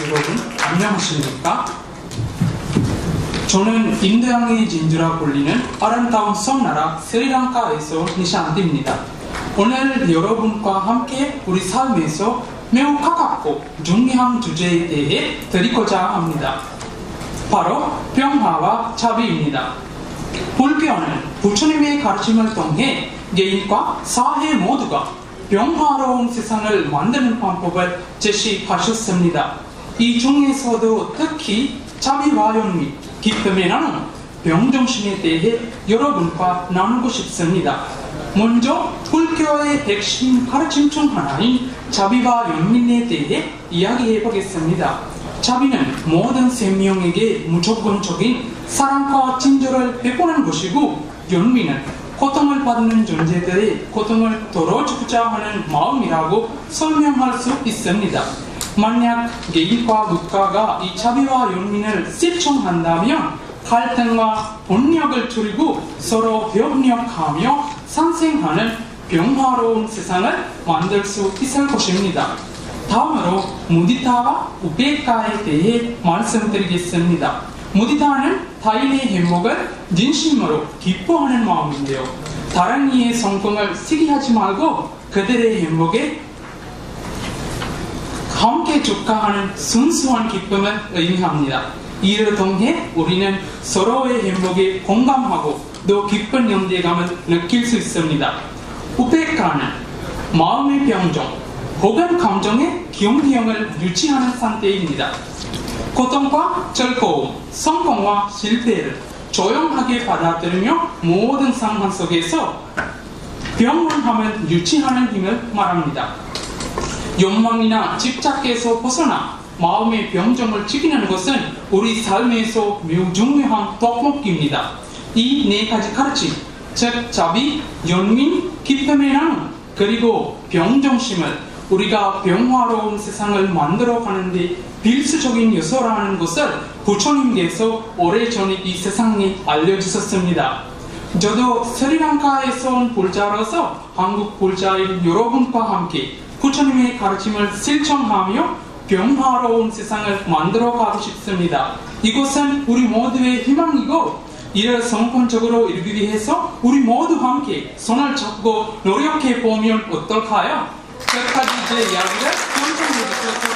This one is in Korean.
여러분 안녕하십니까? 저는 인도양의 진주라 불리는 아름다운 섬나라 스리랑카에서 니샨티입니다. 오늘 여러분과 함께 우리 삶에서 매우 가깝고 중요한 주제에 대해 드리고자 합니다. 바로 평화와 자비입니다. 불교는 부처님의 가르침을 통해 개인과 사회 모두가 평화로운 세상을 만드는 방법을 제시하셨습니다. 이 중에서도 특히 자비와 연미, 기쁨의 나눔, 병정심에 대해 여러분과 나누고 싶습니다. 먼저 불교의 핵심 가르침 중 하나인 자비와 연민에 대해 이야기해 보겠습니다. 자비는 모든 생명에게 무조건적인 사랑과 친절을 베푸는 것이고 연민은 고통을 받는 존재들의 고통을 덜어주고자 하는 마음이라고 설명할 수 있습니다. 만약 개인과 국가가 이 자비와 연민을 실천한다면 갈등과 본력을 줄이고 서로 협력하며 상생하는 평화로운 세상을 만들 수 있을 것입니다. 다음으로 무디타와 우베카에 대해 말씀드리겠습니다. 무디타는 타인의 행복을 진심으로 기뻐하는 마음인데요. 다른 이의 성공을 시기하지 말고 그들의 행복에 함께 축하하는 순수한 기쁨을 의미합니다. 이를 통해 우리는 서로의 행복에 공감하고 또 기쁜 연대감을 느낄 수 있습니다. 우베카는 마음의 병정 혹은 감정의 기용기형을 유지하는 상태입니다. 고통과 즐거움, 성공과 실패를 조용하게 받아들이며 모든 상황 속에서 평온함을 유지하는 힘을 말합니다. 욕망이나 집착에서 벗어나 마음의 병정을 지키는 것은 우리 삶에서 매우 중요한 덕목입니다. 이 네 가지 가르침, 즉 자비, 연민, 나눔, 그리고 병정심을 우리가 평화로운 세상을 만들어 가는 데 필수적인 요소라는 것을 부처님께서 오래전에 이 세상에 알려주셨습니다. 저도 스리랑카에서 온 불자로서 한국 불자인 여러분과 함께 부처님의 가르침을 실천하며 평화로운 세상을 만들어 가고 싶습니다. 이것은 우리 모두의 희망이고 이를 성공적으로 이루기 위해서 우리 모두 함께 손을 잡고 노력해 보면 어떨까요? 끝까지 제 이야기를 감사합니다.